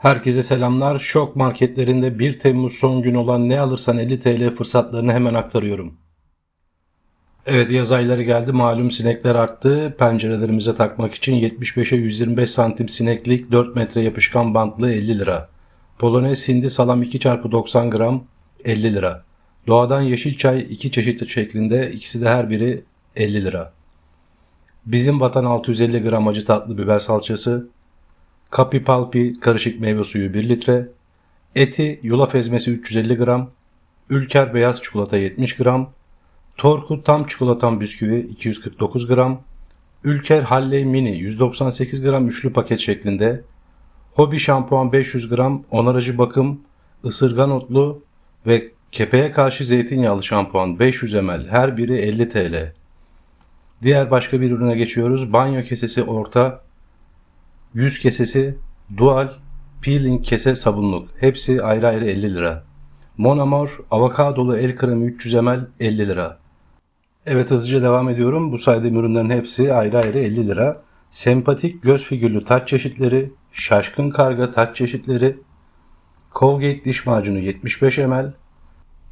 Herkese selamlar. Şok marketlerinde 1 Temmuz son gün olan ne alırsan 50 TL fırsatlarını hemen aktarıyorum. Evet yaz ayları geldi. Malum sinekler arttı. Pencerelerimize takmak için 75'e 125 santim sineklik 4 metre yapışkan bantlı 50 lira. Polonez hindi salam 2 çarpı 90 gram 50 lira. Doğadan yeşil çay 2 çeşit şeklinde ikisi de her biri 50 lira. Bizim vatan 650 gram acı tatlı biber salçası Kapi Palpi karışık meyve suyu 1 litre, eti yulaf ezmesi 350 gram, Ülker beyaz çikolata 70 gram, Torku tam çikolatan bisküvi 249 gram, Ülker Halley Mini 198 gram üçlü paket şeklinde, Hobi şampuan 500 gram, onarıcı bakım, ısırgan otlu ve kepeğe karşı zeytinyağlı şampuan 500 ml her biri 50 TL. Diğer başka bir ürüne geçiyoruz. Banyo kesesi orta Yüz kesesi, dual, peeling kese sabunluk. Hepsi ayrı ayrı 50 lira. Mon Amour avokadolu el kremi 300 ml 50 lira. Evet hızlıca devam ediyorum. Bu saydığım ürünlerin hepsi ayrı ayrı 50 lira. Sempatik göz figürlü taç çeşitleri, şaşkın karga taç çeşitleri, Colgate diş macunu 75 ml,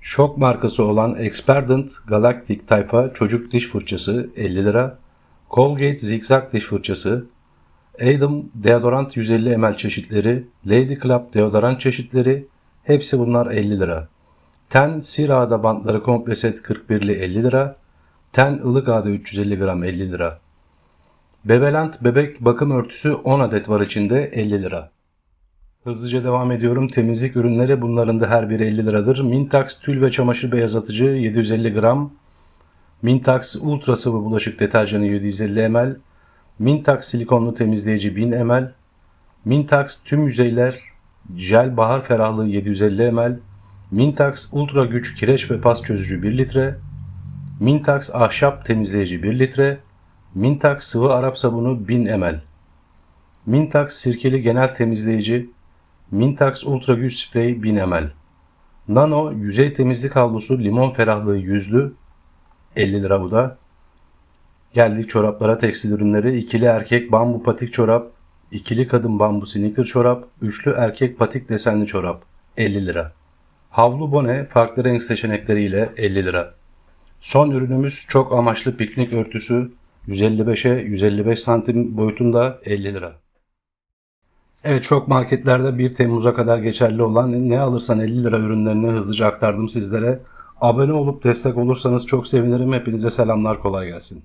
Şok markası olan Experdant Galactic tayfa çocuk diş fırçası 50 lira, Colgate zigzag diş fırçası, Adam deodorant 150 ml çeşitleri, Lady Club deodorant çeşitleri hepsi bunlar 50 lira. Ten sir ağda bantları komple set 41'li 50 lira. Ten ılık ağda 350 gram 50 lira. Bebelant bebek bakım örtüsü 10 adet var içinde 50 lira. Hızlıca devam ediyorum. Temizlik ürünleri bunların da her biri 50 liradır. Mintax tül ve çamaşır beyazlatıcı 750 gram. Mintax ultra sıvı bulaşık deterjanı 750 ml. Mintax silikonlu temizleyici 1000 ml, Mintax tüm yüzeyler jel bahar ferahlığı 750 ml, Mintax ultra güç kireç ve pas çözücü 1 litre, Mintax ahşap temizleyici 1 litre, Mintax sıvı Arap sabunu 1000 ml, Mintax sirkeli genel temizleyici, Mintax ultra güç sprey 1000 ml, Nano yüzey temizlik havlusu limon ferahlığı yüzlü 50 lira bu da. Geldik çoraplara tekstil ürünleri. İkili erkek bambu patik çorap, ikili kadın bambu sneaker çorap, üçlü erkek patik desenli çorap 50 lira. Havlu bone farklı renk seçenekleriyle 50 lira. Son ürünümüz çok amaçlı piknik örtüsü 155'e 155 santim boyutunda 50 lira. Evet çok marketlerde 1 Temmuz'a kadar geçerli olan ne alırsan 50 lira ürünlerini hızlıca aktardım sizlere. Abone olup destek olursanız çok sevinirim. Hepinize selamlar kolay gelsin.